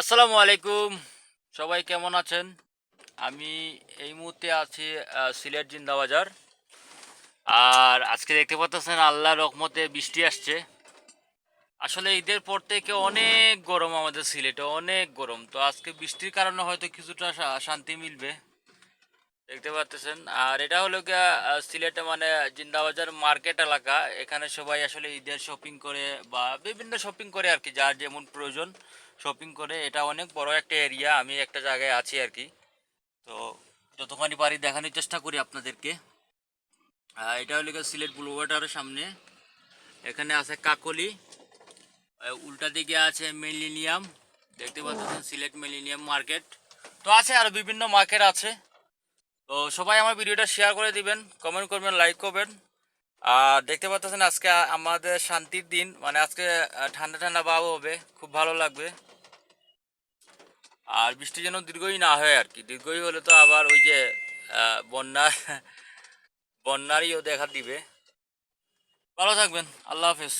আসসালামু আলাইকুম। সবাই কেমন আছেন? আমি এই মুহূর্তে আছি সিলেট জিন্দাবাজার। আর আজকে দেখতে পাচ্ছেন আল্লাহ রহমতে বৃষ্টি আসছে। আসলে ঈদের পর থেকে অনেক গরম আমাদের সিলেটে, অনেক গরম। তো আজকে বৃষ্টির কারণে হয়তো কিছুটা শান্তি মিলবে। দেখতে পাচ্ছেন। আর এটা হলো গিয়া সিলেটে মানে জিন্দাবাজার মার্কেট এলাকা। এখানে সবাই আসলে ঈদের শপিং করে বা বিভিন্ন শপিং করে আর কি, যার যেমন প্রয়োজন। শপিং করে, এটা অনেক বড় একটা এরিয়া আমি একটা জায়গায় আছি আর কি তো যতখানি পারি দেখানোর চেষ্টা করি আপনাদেরকে। এটা হলো সিলেট বুলওয়ার্ডারের সামনে। এখানে আছে কাকলি। উল্টা দিকে আছে মিলিনিয়াম। দেখতে পাচ্ছেন সিলেট মিলিনিয়াম মার্কেট। তো আছে আর বিভিন্ন মার্কেট আছে। তো সবাই আমার ভিডিওটা শেয়ার করে দিবেন কমেন্ট করবেন লাইক করবেন। আর দেখতে পাচ্ছেন আজকে আমাদের শান্তির দিন মানে আজকে ঠান্ডা ঠান্ডা ভাব হবে, খুব ভালো লাগবে। আর বৃষ্টি যেন দীর্ঘই না হয় আর কি। দীর্ঘই হলে তো আবার ওই যে বন্যা বন্যার বন্যারইও দেখা দিবে। ভালো থাকবেন। আল্লাহ হাফেজ।